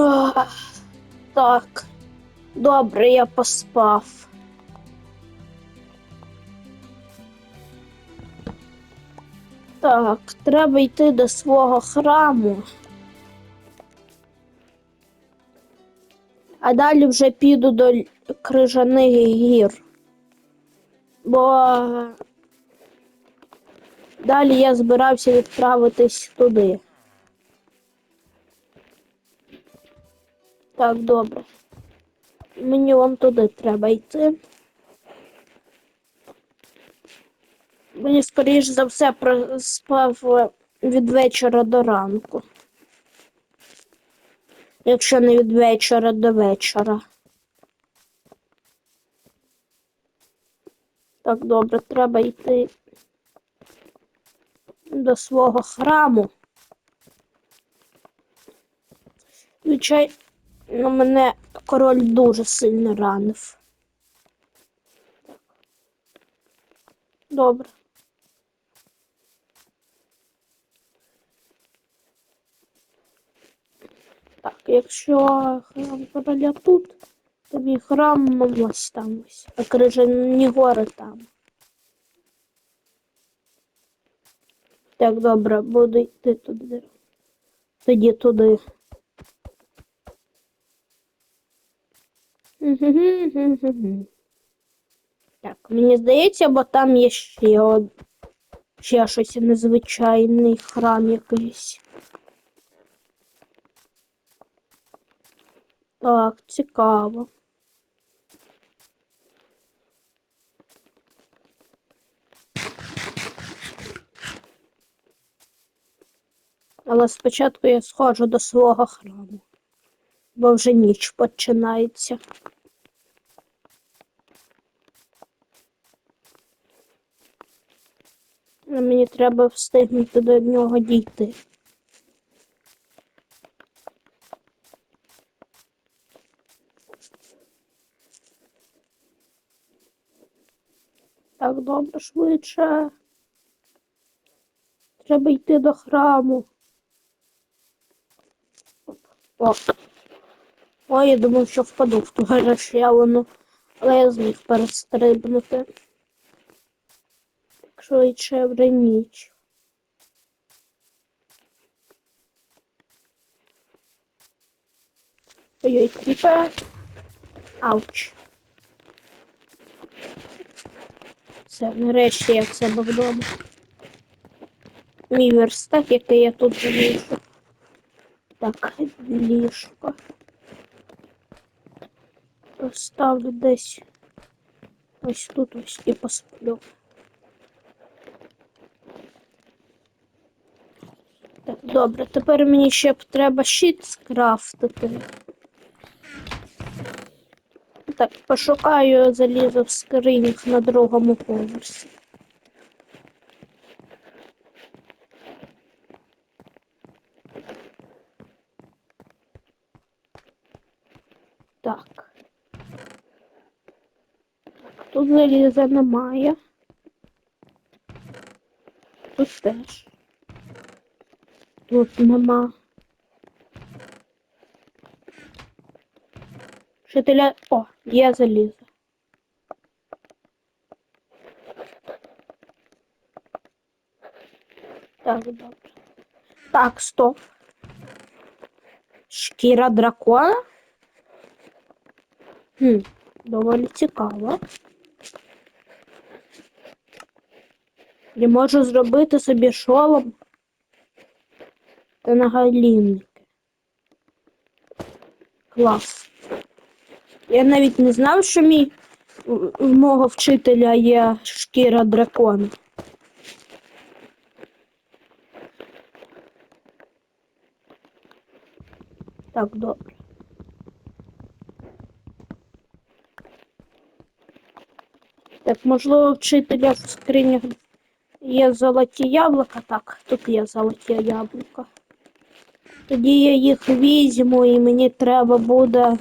Ах, Так. Добре, я поспав. Так, треба йти до свого храму. А далі вже піду до крижаних гір. Бо далі я збирався відправитись туди. Так, добре. Мені вон туди треба йти. Мені, скоріш за все, проспав е, від вечора до ранку. Якщо не від вечора до вечора. Так, добре, треба йти до свого храму. Звичайно, мене король дуже сильно ранив. Добре. Так, якщо храм короля тут, то мій храм ось там ось, а крижані гори там. Так, добре, буду йти туди. Тоді туди. Так, мені здається, бо там є ще, од... ще щось незвичайний храм якийсь. Так, цікаво. Але спочатку я сходжу до свого храму, бо вже ніч починається. Мені треба встигнути до нього дійти. Так, добре, швидше. Треба йти до храму. О. Ой, я думав, що впаду в ту розщелину, але я зміг перестрибнути. Швидше вже ніч. Ой-ой, кріпе. Ауч. Все, нарешті я в себе вдома. Мій верстак, який я тут залішу. Так, ліжко. Поставлю десь ось тут ось і посплю. Так, добре, тепер мені ще треба щит скрафтити. Так, пошукаю залізо в скринях на другому поверсі. Так. Тут заліза немає. Тут теж. Тут нема. Вчителя. О, є залізо. Так, добре. Так, стоп. Шкіра дракона? Хм, доволі цікаво. Я можу зробити собі шолом та нагалінники. Клас. Я навіть не знав, що мій в мого вчителя є шкіра дракона. Так, добре. Так, можливо, вчителя в скринях є золоті яблука. Так, тут є золоті яблука. Тоді я їх візьму і мені треба буде.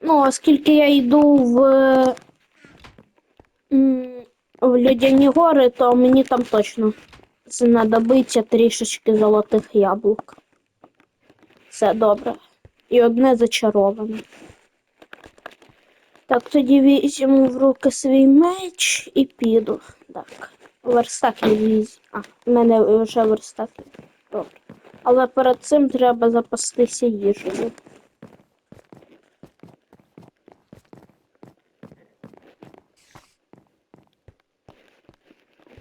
Ну, оскільки я йду в, в Людяні гори, то мені там точно знадобиться трішечки золотих яблук. Все добре. І одне зачароване. Так, тоді візьму в руки свій меч і піду. Так. Верстак не візь. А, в мене вже верстак. Добре. Але перед цим треба запастися їжею.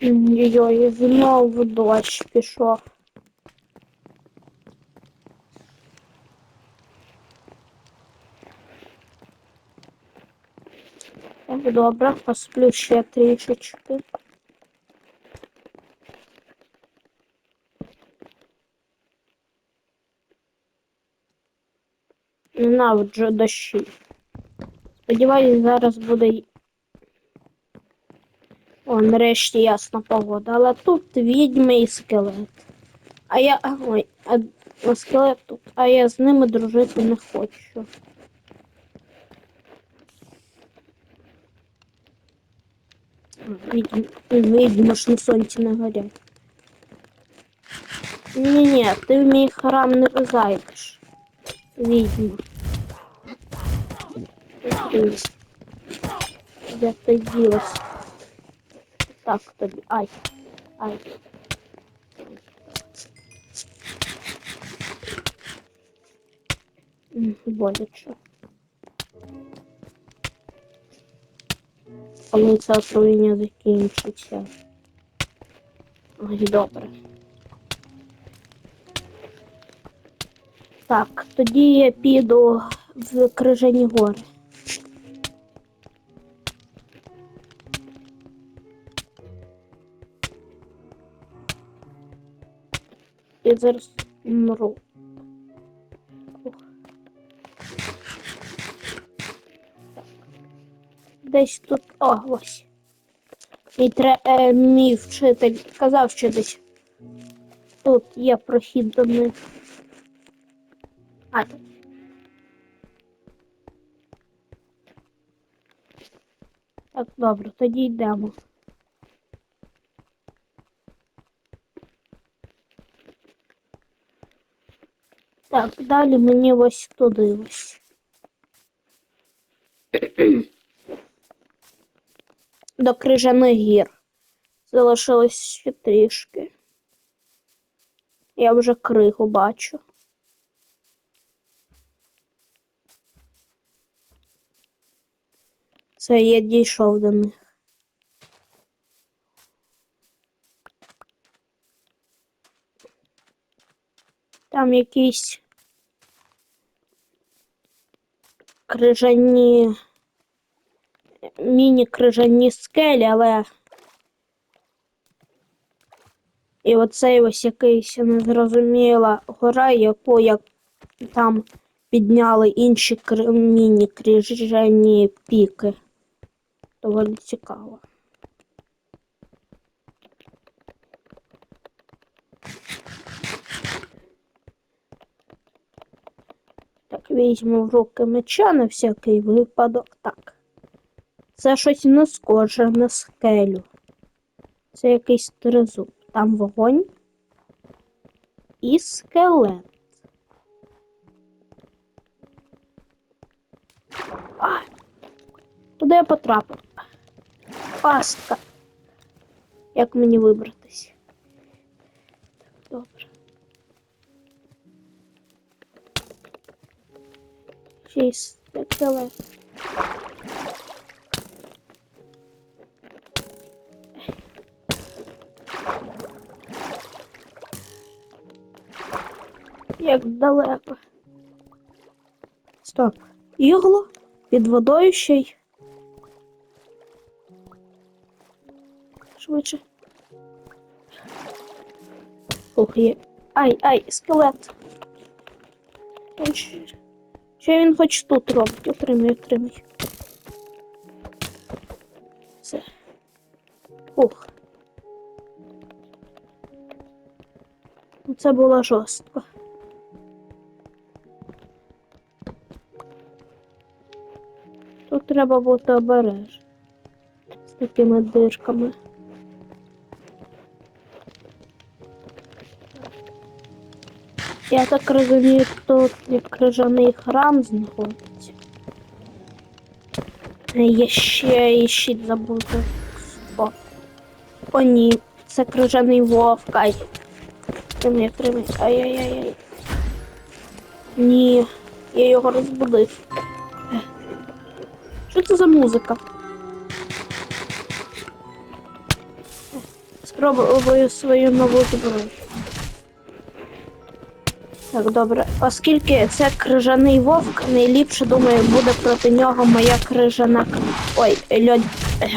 Йой, знову дощ пішов. Добре, посплю ще трішечки. Ненавиджу дощі. Сподіваюсь, зараз буде. О, нарешті ясна погода. Але тут відьми і скелет. А я. Ой, а скелет тут. А я з ними дружити не хочу. Відьм, відьми ж на сонці не горять. Ні-ні, ти в мій храм не зайдеш. Відьма. Ти. Де ти ділась? Так тобі. Ай. Ай. М, Боляче. Коли це отруєння закінчиться. Ой, добре. Так, тоді я піду в Крижані гори. Я зараз мру. Десь тут. О, ось. Мій, тре... е, мій вчитель казав, що десь тут є прохід до них. А, тут. Так, добре, тоді йдемо. Так, далі мені ось туди ось. До крижаних гір. Залишилось ще трішки. Я вже кригу бачу. Це я дійшов до них. Там якісь крижані, міні-крижані скелі, але. І оцей ось якийсь незрозуміла гора, яку як там підняли інші кри- міні-крижані піки. Доволі цікаво. Так, візьму в руки меча на всякий випадок. Так. Це щось не схоже на скелю. Це якийсь тризуб. Там вогонь і скелет. А! Куди я потрапив? Пастка. Як мені вибратись? Так, добре. Шість скелет. Як далеко. Стоп. Ігло під водою ще й. Швидше. Ух, є. Ай, ай, скелет. Що він хоч тут робить? Отримай, отримай. Все. Ух. Ну, Це було жорстко. Треба бути обережним. З такими дирками. Я так розумію, тут як крижаний храм знаходиться. Я ще і щит забути. О. О, ні, це крижаний вовк. Ай. Тримай, тримай. Ай-яй-яй. Ні, я його розбудив. Що це за музика? Спробую свою нову зброю. Так, добре. Оскільки це крижаний вовк, найліпше, думаю, буде проти нього моя крижана. Ой, льод...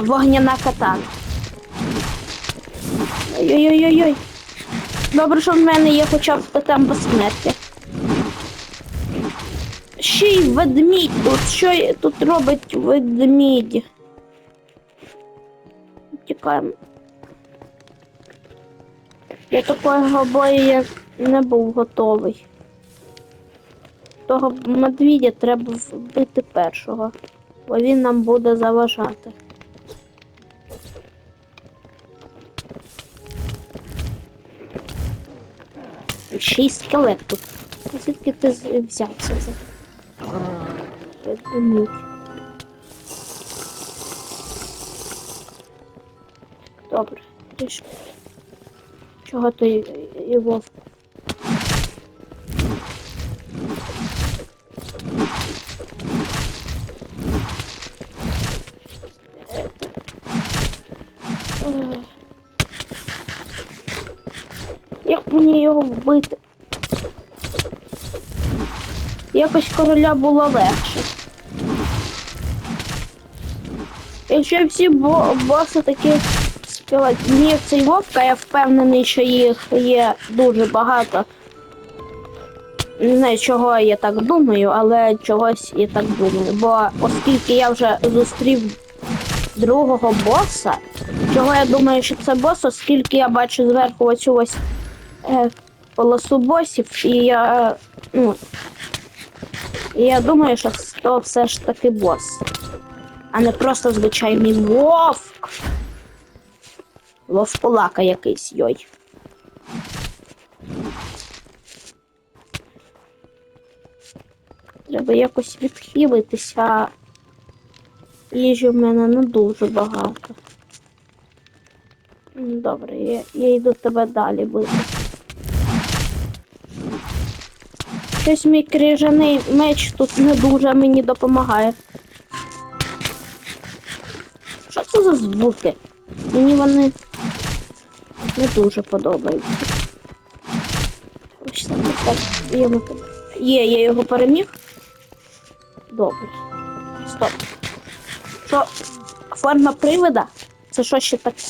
вогняна катана. Ой-ой-ой-ой. Добре, що в мене є хоча б тотем безсмертя. Ще й ведмідь тут. Що тут робить ведмідь? Тікаємо. Я такого бою я не був готовий. Того медвідя треба вбити першого, бо він нам буде заважати. Ще й скелет тут. Звідки ти взявся Ведмідь. Добре, трішки. Чого ти вовк? Як мені його вбити? Якось короля було легше. Якщо всі бо боси такі скелетні, цей вовка, я впевнений, що їх є дуже багато. Не знаю, чого я так думаю, але чогось я так думаю. Бо оскільки я вже зустрів другого боса, чого я думаю, що це бос, оскільки я бачу зверху оцю ось е, полосу босів, і я. Ну, я думаю, що то все ж таки бос, а не просто звичайний вовк. Вовкулака якийсь йой. Треба якось відхилитися. Їжі в мене не дуже багато. Добре, я, я йду тебе далі бити. Щось мій крижаний меч тут не дуже мені допомагає. Що це за звуки? Мені вони не дуже подобаються. Ось так, так. Йому Є, я його переміг. Добре. Стоп. Що? Форма привида? Це що ще таке?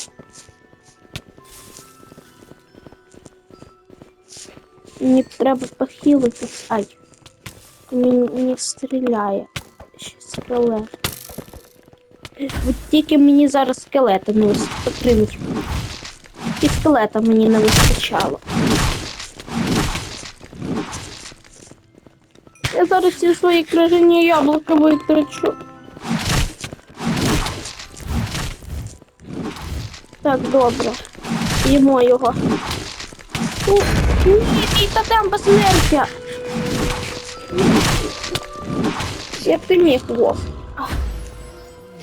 Мені треба похилитись. Ай. Мені не стріляє. Ще скелет. От тільки мені зараз скелета не вистачить. І скелета мені не вистачало. Я зараз ці свої крижані яблука витрачу. Так, добре. Їмо його. Ну, ні, мій тотем безсмертя. Як ти міг, Вов?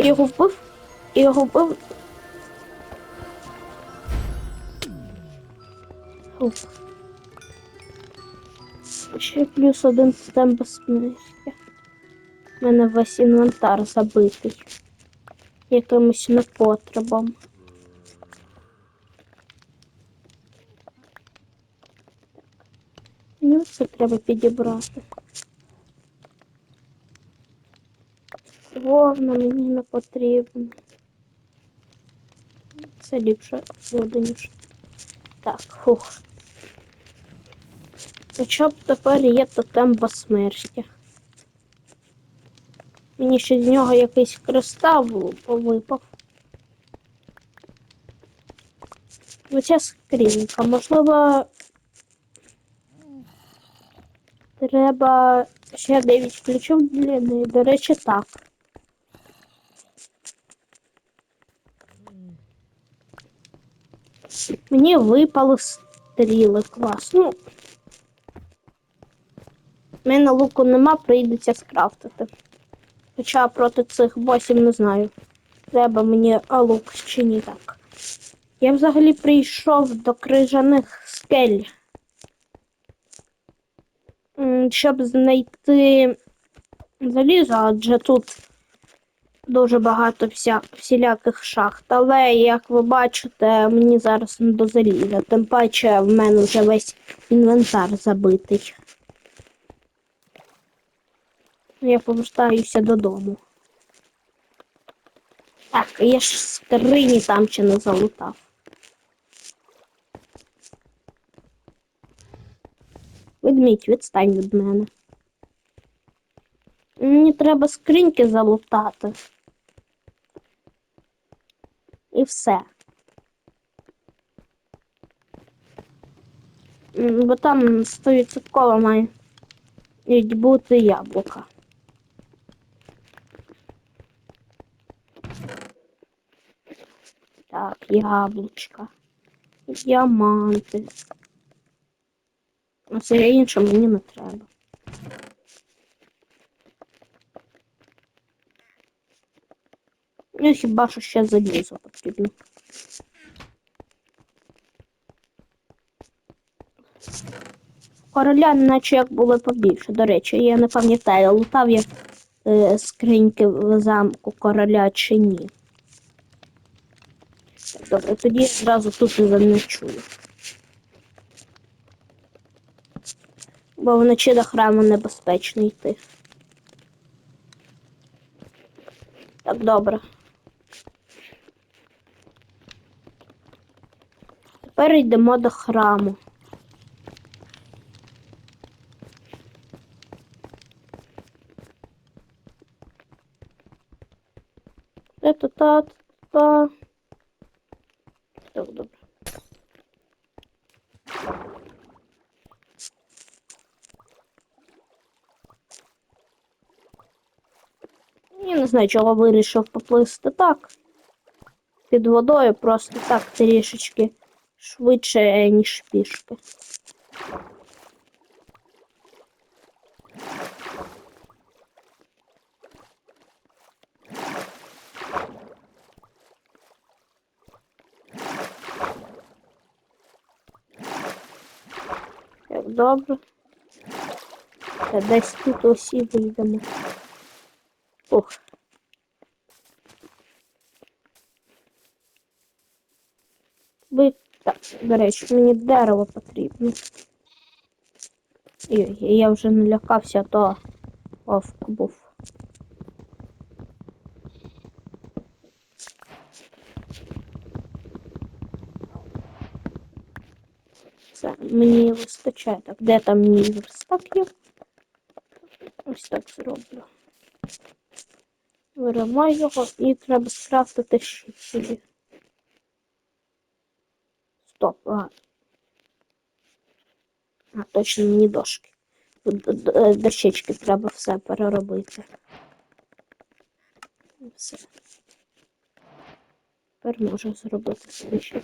Ти його вбив? Ти його вбив? Фух. Ще плюс один тотем безсмертя. У мене весь інвентар забитий. Якимось непотребом. Мені це треба підібрати. Вовна мені не потрібно. Це ліпше буде, ніж. Так, фух. Хоча б тепер є тотем безсмертя. Мені ще з нього якийсь кристал випав. Оця скринька. Можливо, треба ще 9 ключів для неї. До речі, так. Мені випали стріли клас. Ну, У мене луку нема, прийдеться скрафтити. Хоча проти цих босів не знаю. Треба мені лук чи ні так. Я взагалі прийшов до крижаних скель. Щоб знайти залізо, адже тут дуже багато вся, всіляких шахт. Але, як ви бачите, мені зараз не до заліза. Тим паче в мене вже весь інвентар забитий. Я повертаюся додому. Так, я ж скрині там ще не залутав. Ведмідь, відстань від мене. Мені треба скриньки залутати. І все. Бо там 100% має бути яблука. Так, яблучка. Діаманти. А все інше мені не треба. Ну, хіба що ще залізо потрібно. Короля, наче як було побільше. До речі, я не пам'ятаю, лутав я е, скриньки в замку короля чи ні. Добре, тоді я зразу тут і заночую. Бо вночі до храму небезпечно йти. Так, добре. Тепер йдемо до храму. Та-та-та-та. Так, добре. Я не знаю, чого вирішив поплисти так. Під водою просто так трішечки Швидше, ніж пішки. Так, добре. Та десь тут ось і вийдемо. Ух. Так, до речі, мені дерево потрібно. Ой, я вже не лякався, а то овк був. Це мені вистачає. Так, де там мій верстак є? Ось так зроблю. Вириваю його і треба скрафтити ще собі. Стоп, а. А, точно мені дошки. Е, Дощечки треба все переробити. Все. Тепер можу зробити два.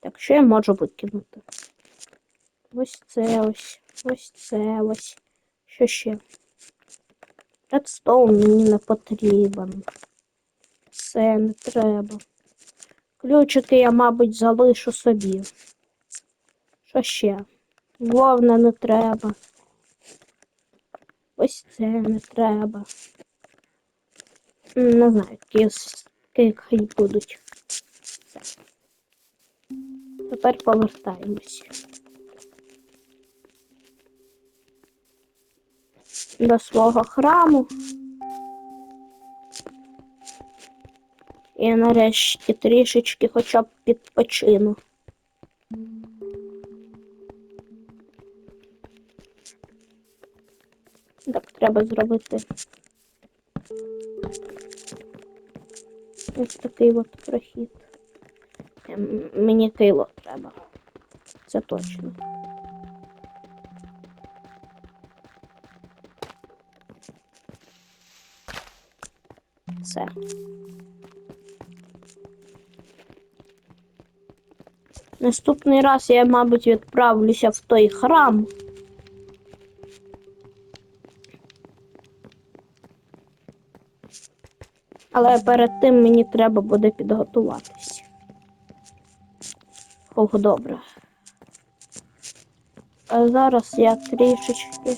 Так, що я можу викинути? Ось це ось, ось це ось. Що ще? Редстоун мені не потрібен. Це не треба. Ключики я, мабуть, залишу собі. Що ще? Вовна не треба. Ось це не треба. Не знаю, які хай будуть. Тепер повертаємось. До свого храму. І нарешті трішечки хоча б підпочину. Так, треба зробити ось такий от прохід. Ем, Мені кайло треба. Це точно. Все. Наступний раз я, мабуть, відправлюся в той храм. Але перед тим мені треба буде підготуватись. Ох, добре. А зараз я трішечки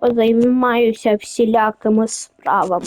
позаймаюся всілякими справами.